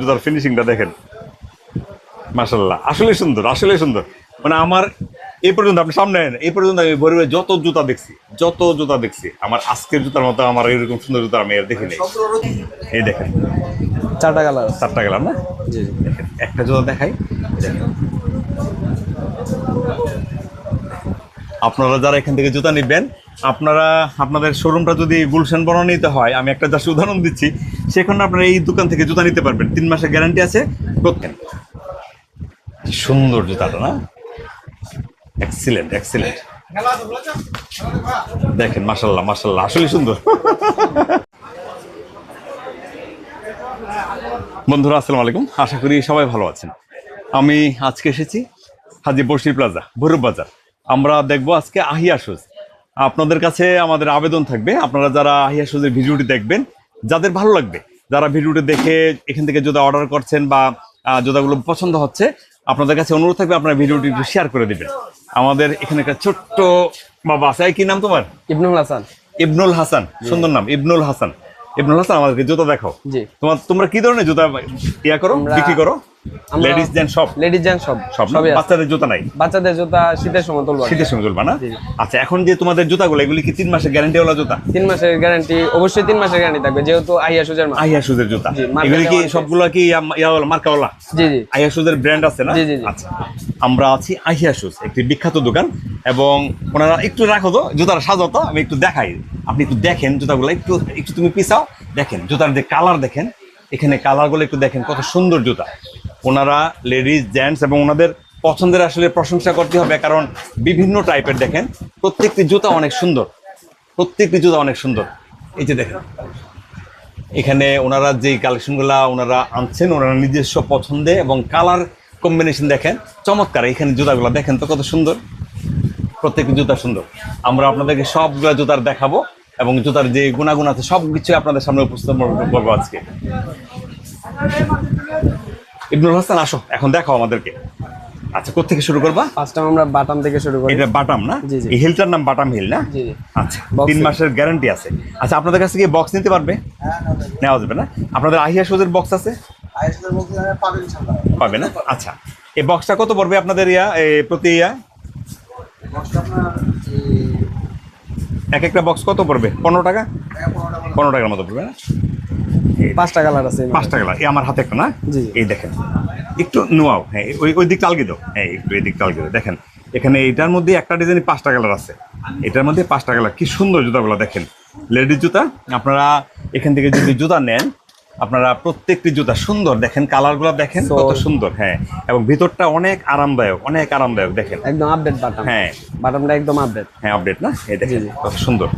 জুতার ফিনিশিংটা দেখেন। মাসাল্লাহ আসলে সুন্দর আসলে সুন্দর। মানে আমার এই পর্যন্ত আপনি সামনে আনেন, এই পর্যন্ত আমি ভরে যত জুতা দেখছি যত জুতা দেখছি আমার আজকের জুতার মতো আমার এরকম সুন্দর জুতা আমি আর দেখিনি এই দেখেন। চারটা কালার চারটা গেলাম না? জি দেখেন একটা জুতা দেখাই। আপনারা যারা এখান থেকে জুতা নিবেন আপনারা আপনাদের শোরুমটা যদি গুলশান বনানীতে হয় আমি একটা জাস্ট উদাহরণ দিচ্ছি। সেখানে আপনারা এই দোকান থেকে জুতা নিতে পারবেন। তিন মাসের গ্যারান্টি আছে সুন্দর জুতাটা, না? এক্সিলেন্ট এক্সিলেন্ট দেখেন মাসাল্লাহ মাসাল্লাহ আসলে সুন্দর। বন্ধুরা, আসসালামু আলাইকুম। আশা করি সবাই ভালো আছেন। আমি আজকে এসেছি হাজি বর্ষি প্লাজা, ভৈরব বাজার। আমরা দেখব আজকে আহিয়া শুজ। আপনাদের কাছে আমাদের আবেদন থাকবে। আপনারা যারা আহিয়া শুজের ভিডিওটি দেখবেন যাদের ভালো লাগবে যারা ভিডিওটি দেখে এখান থেকে জুতা অর্ডার করছেন বা জোদাগুলো জুতাগুলো পছন্দ হচ্ছে আপনাদের কাছে অনুরোধ থাকবে আপনার ভিডিওটি একটু শেয়ার করে দেবেন। আমাদের এখানে একটা ছোট্ট বাবা আছে কি নাম তোমার? ইবনুল হাসান। ইবনুল হাসান সুন্দর নাম ইবনুল হাসান। ইবনুল হাসান আমাদেরকে জুতা দেখাও। তোমার তোমরা কি ধরনের জুতা ইয়া করো বিক্রি করো? লেডিস জেন্ট সব? লেডিস জেন্টস সব সব না? সবই আছে। বাচ্চাদের জুতা নাই? বাচ্চাদের জুতা শীতের সময় তুলবো শীতের সময় চলবা না? আচ্ছা এখন যে তোমাদের জুতাগুলো এগুলি কি তিন মাসের গ্যারান্টি ওলা জুতা? তিন মাসের গ্যারান্টি অবশ্যই তিন মাসের গ্যারান্টি থাকবে যেহেতু আইয়া সুজের মাল সুজের জুতা। এগুলি কি সবগুলো কি ওলা, মার্কা ওলা জি জি। আহিয়া সুজের ব্র্যান্ড আছে না? জি, জি, জি। আচ্ছা আমরা আছি আহিয়া একটি বিখ্যাত দোকান এবং ওনারা একটু রাখো তো জুতার সাজাও তো আমি একটু দেখাই। আপনি একটু দেখেন জুতাগুলো একটু একটু তুমি পিছাও দেখেন জুতার যে কালার দেখেন এখানে কালারগুলো একটু দেখেন কত সুন্দর জুতা। ওনারা লেডিস জেন্টস এবং ওনাদের পছন্দের আসলে প্রশংসা করতে হবে, কারণ বিভিন্ন টাইপের দেখেন, প্রত্যেকটি জুতা অনেক সুন্দর, প্রত্যেকটি জুতা অনেক সুন্দর। এই যে দেখেন, এখানে ওনারা যে কালেকশনগুলো ওনারা আনছেন, ওনারা নিজস্ব পছন্দে এবং কালার কম্বিনেশন দেখেন, চমৎকার। এখানে জুতাগুলো দেখেন তো কত সুন্দর, প্রত্যেকটি জুতা সুন্দর। আমরা আপনাদেরকে সবগুলো জুতার দেখাবো এবং জুতার যে গুণাগুণ আছে সব কিছু আপনাদের সামনে উপস্থাপন করব আজকে। ইবনুল হাসান আসো এখন দেখাও আমাদেরকে। আচ্ছা কোথেকে শুরু করবা? ফার্স্ট টাইম আমরা বাটাম থেকে শুরু করি। এটা বাটাম না? জি, জি। এই হিলটার নাম বাটাম হিল না? জি জি। আচ্ছা তিন মাসের গ্যারান্টি আছে। আচ্ছা আপনাদের কাছে কি বক্স নিতে পারবে? নেওয়া যাবে না? আপনাদের আহিয়া সুজের বক্স আছে? পাবে না? আচ্ছা এই বক্সটা কত পড়বে আপনাদের ইয়া এ, প্রতি ইয়া? এক একটা বক্স কত পড়বে? পনেরো টাকা? পনেরো টাকার মতো পড়বে না? পাঁচটা কালার আছে এই পাঁচ টাকা লাগে। এই আমার হাতে একটা না। এই দেখেন। একটু নোয়াও। হ্যাঁ ওই ওই দিকটা আলগে দাও। হ্যাঁ একটু এই দিকটা আলগে দাও। দেখেন এখানে এটার মধ্যে একটা ডিজাইনে পাঁচটা কালার আছে। এটার মধ্যে পাঁচটা কালার। কি সুন্দর জুতাগুলো দেখেন। লেডিস জুতা আপনারা এখান থেকে যদি জুতা নেন আপনারা প্রত্যেকটি জুতা সুন্দর। দেখেন কালারগুলো দেখেন কত সুন্দর। হ্যাঁ এবং ভিতরটা অনেক আরামদায়ক অনেক আরামদায়ক দেখেন। একদম আপডেট বাটাম হ্যাঁ। বাটামটা একদম আপডেট হ্যাঁ আপডেট না? এই দেখেন। কত সুন্দর।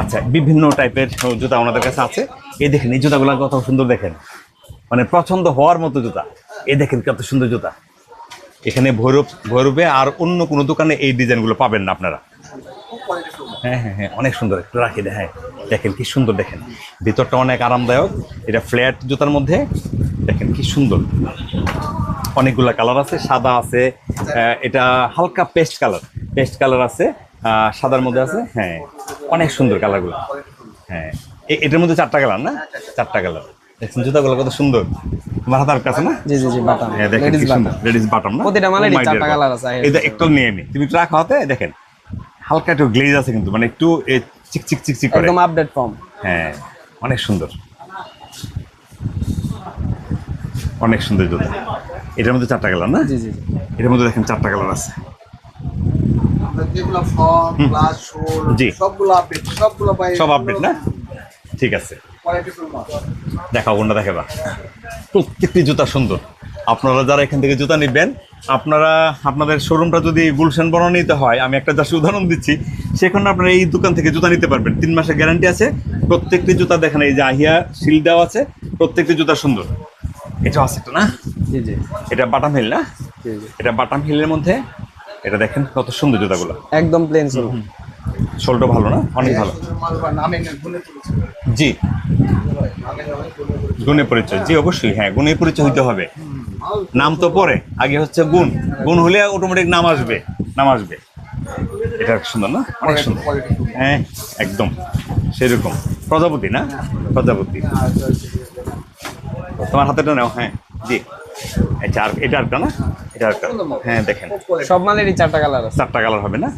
আচ্ছা বিভিন্ন টাইপের জুতা ওনাদের কাছে আছে। এই দেখেন এই জুতাগুলো কত সুন্দর দেখেন। মানে পছন্দ হওয়ার মতো জুতা। এই দেখেন কত সুন্দর জুতা। এখানে ভৈরব ভৈরবে আর অন্য কোনো দোকানে এই ডিজাইনগুলো পাবেন না আপনারা। হ্যাঁ হ্যাঁ হ্যাঁ অনেক সুন্দর। একটু রাখি হ্যাঁ। দেখেন কি সুন্দর দেখেন। ভিতরটা অনেক আরামদায়ক। এটা ফ্ল্যাট জুতার মধ্যে। দেখেন কি সুন্দর। অনেকগুলা কালার আছে। সাদা আছে। এটা হালকা পেস্ট কালার পেস্ট কালার আছে। সাদার মধ্যে আছে? হ্যাঁ। অনেক সুন্দর কালারগুলো। হ্যাঁ। এটার মধ্যে চারটা কালার না? চারটা কালার। দেখছেন জুতাগুলো কত সুন্দর। তোমার হাতার কাছে না? জি জি জি বাটাম হ্যাঁ দেখেন লেডিস কি সুন্দর। লেডিস বাটম না? প্রতিটা মালেরই Oh চারটা God. আছে, এই যে একটু নিয়ে নি। তুমি রাখা হতে দেখেন। হালকা একটু গ্লেজ আছে কিন্তু মানে একটু চিক চিক চিক চিক করে। একদম আপডেট ফর্ম হ্যাঁ। অনেক সুন্দর। অনেক সুন্দর জুতা। এটার মধ্যে চারটা কালার না? জি জি। এটার মধ্যে দেখেন চারটা কালার আছে। যেগুলো ফর্ম প্লাস শোল সবগুলো আপডেট সবগুলো পাই সব আপডেট না? ঠিক আছে। দেখাও কোনটা দেখাবা। প্রত্যেকটি জুতা সুন্দর। আপনারা যারা এখান থেকে জুতা নিবেন আপনারা আপনাদের শোরুমটা যদি গুলশান বনানীতে হয় আমি একটা জাস্ট উদাহরণ দিচ্ছি সেখানে আপনারা এই দোকান থেকে জুতা নিতে পারবেন। তিন মাসের গ্যারান্টি আছে। প্রত্যেকটি জুতা দেখেন এই যে আহিয়া শিল দেওয়া আছে প্রত্যেকটি জুতা সুন্দর। এটা আছে না? জি জি। এটা বাটাম হিল না? জি জি। এটা বাটাম হিলের মধ্যে এটা দেখেন কত সুন্দর জুতাগুলো। একদম প্লেন ছিল শোলটা ভালো না? অনেক ভালো। জি। নামে নামে গুনে তুলেছে গুণে পরিচয়। জি অবশ্যই। হ্যাঁ গুণে পরিচয় হইতে হবে। নাম তো পরে। আগে হচ্ছে গুণ। গুণ হলে অটোমেটিক নাম আসবে। নাম আসবে। এটা সুন্দর না? অনেক সুন্দর। হ্যাঁ একদম। সেরকম। প্রজাপতি না? প্রজাপতি। তোমার হাতেটা নাও। হ্যাঁ জি। আচ্ছা আর এটা একটা না? হ্যাঁ দেখেন। সব মালেরই চারটা কালার আছে। চারটা কালার হবে না?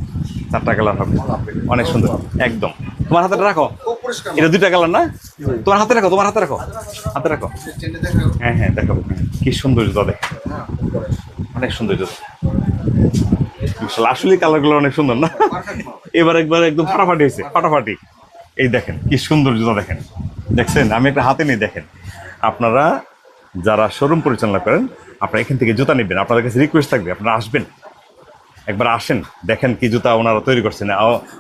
চারটা কালার হবে। অনেক সুন্দর। একদম। তোমার হাতে রাখো। এটা দুইটা কালার না? তোমার হাতে রাখো তোমার হাতে রাখো। হাতে রাখো। হ্যাঁ হ্যাঁ দেখাবো। কি সুন্দর জুতা দেখে হ্যাঁ অনেক সুন্দর জুতা। আসলে কালারগুলো অনেক সুন্দর না? এবার একবার একদম ফাটাফাটি হয়েছে ফাটাফাটি। এই দেখেন কি সুন্দর জুতা দেখেন। দেখছেন? আমি একটা হাতে নিয়ে দেখেন। আপনারা যারা শোরুম পরিচালনা করেন আপনারা এখান থেকে জুতা নেবেন আপনাদের কাছে রিকোয়েস্ট থাকবে আপনারা আসবেন। একবার আসেন দেখেন কি জুতা ওনারা তৈরি করছেন।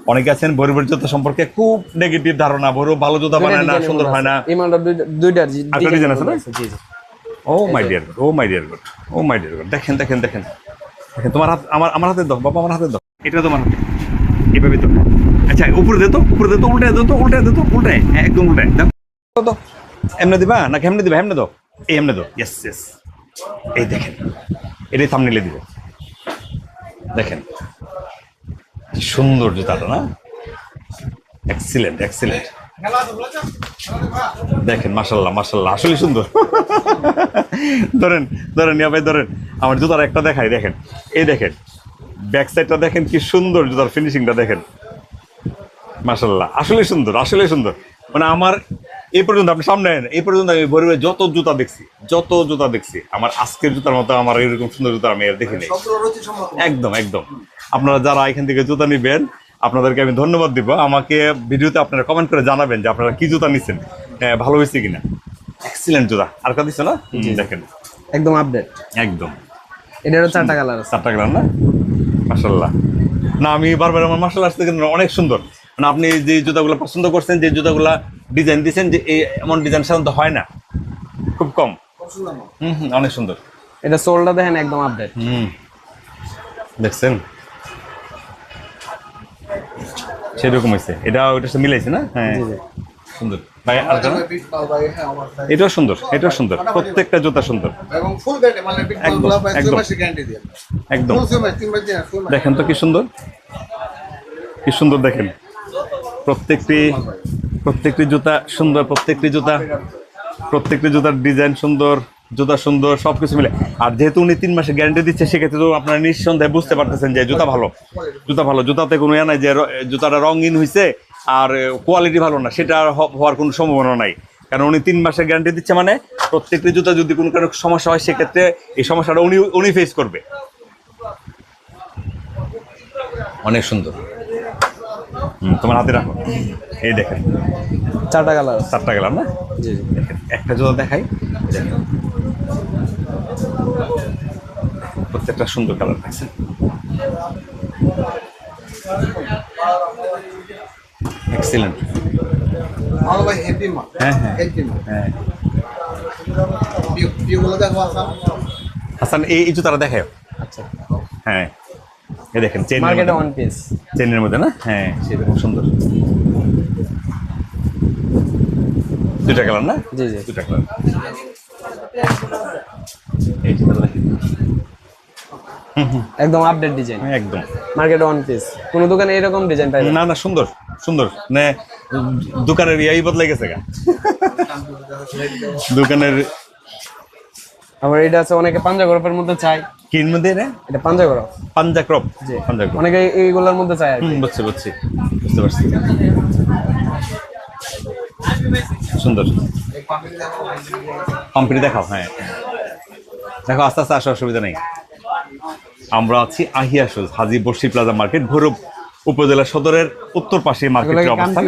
অনেকে আছেন বরিবের জুতা সম্পর্কে খুব নেগেটিভ ধারণা বড় ভালো জুতা বানায় না সুন্দর হয় না। দুইটা- আছে ও my dear oh my dear good oh my dear good দেখেন দেখেন দেখেন। দেখেন তোমার হাত আমার আমার হাতে দাও বাবা আমার হাতে দাও। এটা তোমার হাতে। এভাবে তো। আচ্ছা উপরে দে তো উপরে দে তো উল্টে দে তো উল্টে দে তো উল্টে একদম উল্টে দাও। তো দিবা নাকি এমনে দিবা? এমনে দাও। এই এমনে দাও। ইয়েস ইয়েস এই দেখেন, এটাই থামনিলে দিব। দেখেন সুন্দর জুতাটা, না? এক্সিলেন্ট এক্সিলেন্ট দেখেন মাসাল্লাহ মাসাল্লাহ আসলে সুন্দর। ধরেন ধরেন ইয়া ভাই, ধরেন, আমার জুতার একটা দেখাই, দেখেন। এই দেখেন ব্যাক সাইডটা দেখেন, কি সুন্দর জুতার ফিনিশিংটা দেখেন। মাসাল্লাহ আসলে সুন্দর আসলে সুন্দর। মানে আমার এই পর্যন্ত আপনি সামনে এই পর্যন্ত আমি ভরে যত জুতা দেখছি যত জুতা দেখছি আমার আজকের জুতার মতো আমার এরকম সুন্দর জুতা আমি আর দেখিনি। সম্মত একদম একদম। আপনারা যারা এখান থেকে জুতা নিবেন আপনাদেরকে আমি ধন্যবাদ দিব। আমাকে ভিডিওতে আপনারা কমেন্ট করে জানাবেন যে আপনারা কি জুতা নিচ্ছেন হ্যাঁ, ভালো হয়েছে কিনা? এক্সিলেন্ট জুতা। আর কা দিচ্ছে না? হুম, দেখেন। একদম আপডেট একদম। এটারও চারটা কালার আছে। চারটা গ্রাম না? মাসাল্লাহ না আমি বারবার আমার মার্শাল আর্টস থেকে অনেক সুন্দর। মানে আপনি যে জুতাগুলো পছন্দ করছেন যে জুতাগুলা ডিজাইন দিয়েছেন যে এই এমন ডিজাইন সাধারণত হয় না। খুব কম। হুম হুম অনেক সুন্দর। এটা সোলটা দেখেন একদম আপডেট হুম। দেখছেন? সেরকম হয়েছে। এটা ওইটার সাথে মিলাইছে না? হ্যাঁ। সুন্দর। ভাই আর হ্যাঁ। এটাও সুন্দর এটাও সুন্দর। প্রত্যেকটা জুতা সুন্দর। এবং ফুল গ্যারান্টি মানে বিট একদম, একদম। দেখেন তো কি সুন্দর। কি সুন্দর দেখেন। প্রত্যেকটি প্রত্যেকটি জুতা সুন্দর, প্রত্যেকটি জুতা, প্রত্যেকটি জুতার ডিজাইন সুন্দর, জুতা সুন্দর, সবকিছু মিলে। আর যেহেতু উনি তিন মাসে গ্যারান্টি দিচ্ছে, সেক্ষেত্রে তো আপনারা নিঃসন্দেহে বুঝতে পারতেছেন যে জুতা ভালো। জুতা ভালো। জুতাতে কোনো ইয়ে নাই যে জুতাটা রঙিন হয়েছে আর কোয়ালিটি ভালো না, সেটা হওয়ার কোনো সম্ভাবনা নাই। কারণ উনি তিন মাসের গ্যারান্টি দিচ্ছে মানে প্রত্যেকটি জুতা যদি কোনো কারণে সমস্যা হয়, সেক্ষেত্রে এই সমস্যাটা উনি উনি ফেস করবে। অনেক সুন্দর। তোমার হাতে রাখো। এই দেখেন। চারটা কালার চারটা গেলাম না? জি জি। একটা জোড়া দেখাই প্রত্যেকটা সুন্দর কালার দেখছেন এক্সিলেন্ট মাল ভাই হেভি মাল। হ্যাঁ, হ্যাঁ। হেভি মাল। হ্যাঁ। হাসান এই এই জুতারা দেখায় আচ্ছা। হ্যাঁ। দেখেন চেন মার্কেটে ওয়ান পিস চেনের মধ্যে না? হ্যাঁ সেরকম সুন্দর। দুটা কালার না? জি জি। দুটা কালার। একদম আপডেট ডিজাইন হ্যাঁ, একদম। মার্কেটে ওয়ান পিস কোনো দোকানে এরকম ডিজাইন না। না না সুন্দর সুন্দর। মানে দোকানের ইয়াই বদলে গেছে গা। দোকানের আবার এটা আছে অনেকে পাঞ্জা গরপের মধ্যে চাই কিন মধ্যে রে এটা পাঞ্জা গরপ। পাঞ্জা ক্রপ জি। পাঞ্জা ক্রপ। অনেকে এইগুলোর মধ্যে চাই হুম বুঝছি বুঝছি। বুঝতে পারছি। সুন্দর। দেখাও হ্যাঁ। দেখো আস্তে আস্তে আসার অসুবিধা নেই। আমরা আছি আহিয়া শুজ হাজি বর্ষি প্লাজা মার্কেট ভৈরব উপজেলা সদরের উত্তর পাশে মার্কেটের অবস্থান।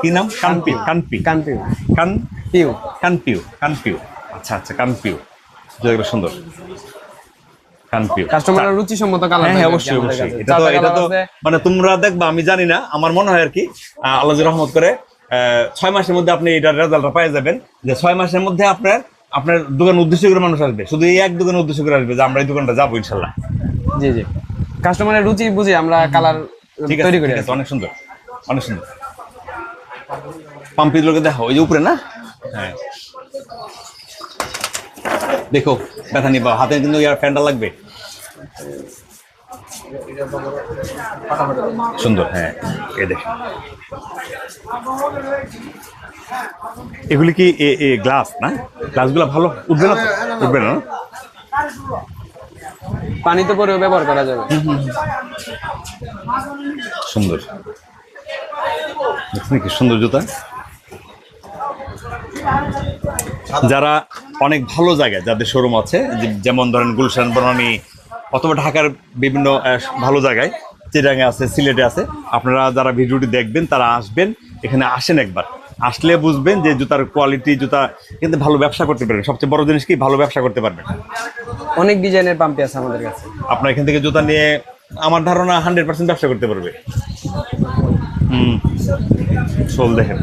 কি নাম? কানপি কানপি কানপিউ। কান পিউ। কানপিউ কানপিউ। আচ্ছা আচ্ছা জায়গাটা সুন্দর। কানপিউ কাস্টমারের রুচি সম্মত কালার হ্যাঁ হ্যাঁ অবশ্যই অবশ্যই। এটা তো এটা তো মানে তোমরা দেখবা আমি জানি না আমার মনে হয় আর কি আল্লাহ রহমত করে ছয় মাসের মধ্যে আপনি এটার রেজাল্টটা পেয়ে যাবেন যে ছয় মাসের মধ্যে আপনার আপনার দোকান উদ্দেশ্য করে মানুষ আসবে। শুধু এই এক দোকানের উদ্দেশ্য করে আসবে যে আমরা এই দোকানটা যাব ইনশাল্লাহ। জি জি। কাস্টমারের রুচি বুঝি আমরা কালার তৈরি করি অনেক সুন্দর অনেক সুন্দর। পাম্পির লোকে দেখো ওই যে উপরে না? হ্যাঁ। দেখো ব্যথা নিবা হাতে কিন্তু ইয়ার ফ্যানটা লাগবে। সুন্দর হ্যাঁ এ দেখো। এগুলি কি এ এ গ্লাস না? গ্লাসগুলো ভালো? উঠবে না তো? উঠবে না? পানি তো পরেও ব্যবহার করা যাবে। সুন্দর। কি সুন্দর জুতা? যারা অনেক ভালো জায়গায় যাদের শোরুম আছে যেমন ধরেন গুলশান বনানী অথবা ঢাকার বিভিন্ন ভালো জায়গায় চিরাঙে আছে সিলেটে আছে আপনারা যারা ভিডিওটি দেখবেন তারা আসবেন এখানে আসেন একবার। আসলে বুঝবেন যে জুতার কোয়ালিটি জুতা কিন্তু ভালো ব্যবসা করতে পারবেন। সবচেয়ে বড় জিনিস কি ভালো ব্যবসা করতে পারবেন। অনেক ডিজাইনের পাম্পি আছে আমাদের কাছে। আপনার এখান থেকে জুতা নিয়ে আমার ধারণা হান্ড্রেড পার্সেন্ট ব্যবসা করতে পারবে। হুম। সোল দেখেন।